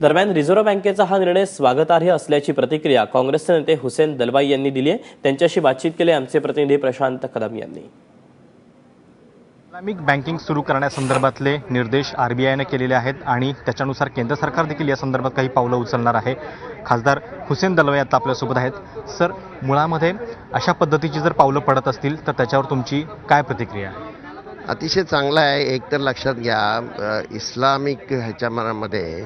दरम्यान रिझर्व्ह बँकेचा हा निर्णय स्वागतार्ह असल्याची प्रतिक्रिया काँग्रेसचे नेते हुसेन दलवाई यांनी दिली आहे. त्यांच्याशी बातचीत केली आमचे प्रतिनिधी प्रशांत कदम यांनी. इस्लामिक बँकिंग सुरू करण्यासंदर्भातले निर्देश आर बी आयनं केलेले आहेत आणि त्याच्यानुसार केंद्र सरकार देखील या संदर्भात काही पावलं उचलणार आहे. खासदार हुसेन दलवाई आता आपल्यासोबत आहेत. सर मुळामध्ये अशा पद्धतीची जर पावलं पडत असतील तर त्याच्यावर तुमची काय प्रतिक्रिया आहे? अतिशय चांगला आहे. एक तर लक्षात घ्या इस्लामिक ह्याच्यामध्ये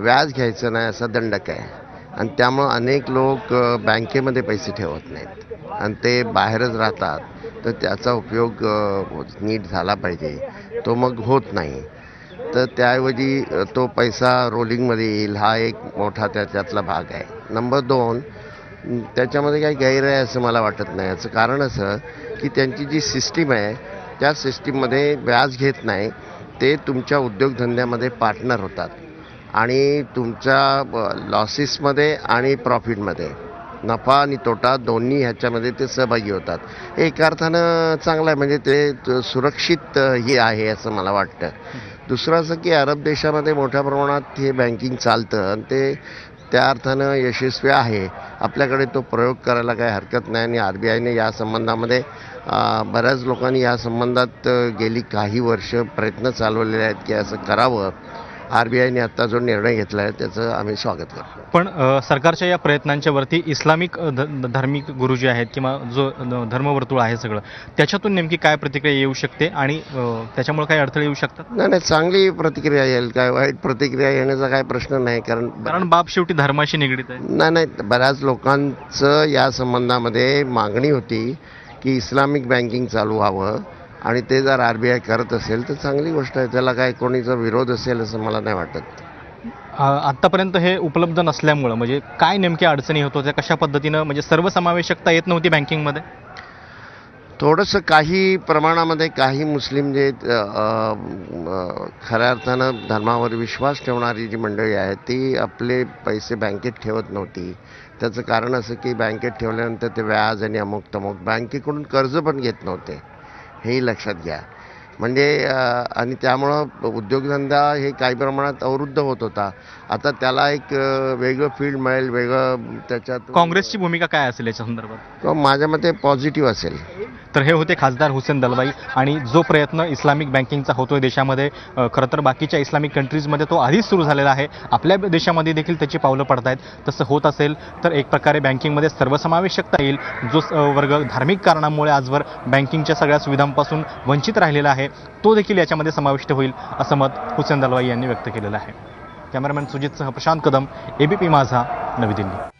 व्याज घ्यायचं नाही असा दंडक आहे आणि त्यामुळं अनेक लोक बँकेमध्ये पैसे ठेवत नाहीत. आणि ते बाहेरच राहतात. तर त्याचा उपयोग नीट झाला पाहिजे. तो मग होत नाही. तर त्याऐवजी तो पैसा रोलिंगमध्ये येईल. हा एक मोठा त्याच्यातला भाग आहे. नंबर दोन त्याच्यामध्ये काही गैर आहे असं मला वाटत नाही. याचं कारण असं की त्यांची जी सिस्टीम आहे त्या सिस्टीममध्ये व्याज घेत नाही. ते तुमच्या उद्योगधंद्यामध्ये पार्टनर होतात. आणि तुमच्या लॉसेसमध्ये आणि प्रॉफिटमध्ये नफा आणि तोटा दोन्ही ह्याच्यामध्ये ते सहभागी होतात. एका अर्थानं चांगलं आहे म्हणजे ते सुरक्षित ही हे आहे असं मला वाटतं. दुसरं असं की अरब देशामध्ये मोठ्या प्रमाणात हे बँकिंग चालतं आणि ते त्या अर्थानं यशस्वी आहे. आपल्याकडे तो प्रयोग करायला काही हरकत नाही आणि आर बी आयने या संबंधामध्ये बऱ्याच लोकांनी या संबंधात गेली काही वर्ष प्रयत्न चालवलेले आहेत की असं करावं. आर बी आयने आत्ता जो निर्णय घेतला आहे त्याचं आम्ही स्वागत करतो. पण सरकारच्या या प्रयत्नांच्या वरती इस्लामिक धार्मिक गुरु जे आहेत किंवा जो धर्मवर्तुळ आहे सगळं त्याच्यातून नेमकी काय प्रतिक्रिया येऊ शकते आणि त्याच्यामुळे काही अडथळे येऊ शकतात? नाही नाही चांगली प्रतिक्रिया येईल. काय वाईट प्रतिक्रिया येण्याचा काय प्रश्न नाही कारण कारण बाप शेवटी धर्माशी निगडीत आहे. नाही नाही बऱ्याच लोकांचं या संबंधामध्ये मागणी होती की इस्लामिक बँकिंग चालू व्हावं. आणि ते जर आर बी आय करत असेल तर चांगली गोष्ट आहे. त्याला काय कोणीचा विरोध असेल असं मला नाही वाटत. आत्तापर्यंत हे उपलब्ध नसल्यामुळं म्हणजे काय नेमक्या अडचणी होत होत्या? कशा पद्धतीनं म्हणजे सर्वसमावेशकता येत नव्हती बँकिंगमध्ये? थोडंसं काही प्रमाणामध्ये काही मुस्लिम जे खऱ्या अर्थानं धर्मावर विश्वास ठेवणारी जी मंडळी आहेत ती आपले पैसे बँकेत ठेवत नव्हती. त्याचं कारण असं की बँकेत ठेवल्यानंतर ते व्याज आणि अमुक तमुक बँकेकडून कर्ज पण घेत नव्हते. हेही लक्षात घ्या. म्हणजे आणि त्यामुळं उद्योगधंदा हे काही प्रमाणात अवरुद्ध होत होता. आता त्याला एक वेगळं फील्ड मिळेल वेगळं त्याच्यात काँग्रेसची भूमिका काय असेल याच्या संदर्भात? माझ्या मते पॉझिटिव्ह असेल. तर हे होते खासदार हुसेन दलवाई आणि जो प्रयत्न इस्लामिक बँकिंगचा होतोय देशामध्ये खरं तर बाकीच्या इस्लामिक कंट्रीजमध्ये तो आधीच सुरू झालेला आहे. आपल्या देशामध्ये देखील त्याची पावलं पडत आहेत तसं होत असेल तर एक प्रकारे बँकिंगमध्ये सर्वसमावेशकता येईल जो स- वर्ग धार्मिक कारणामुळे आजवर बँकिंगच्या सगळ्या सुविधांपासून वंचित राहिलेला आहे तो देखील याच्यामध्ये समाविष्ट होईल असं मत हुसेन दलवाई यांनी व्यक्त केलेलं आहे. कॅमेरामॅन सुजितसह प्रशांत कदम एबीपी माझा नवी दिल्ली.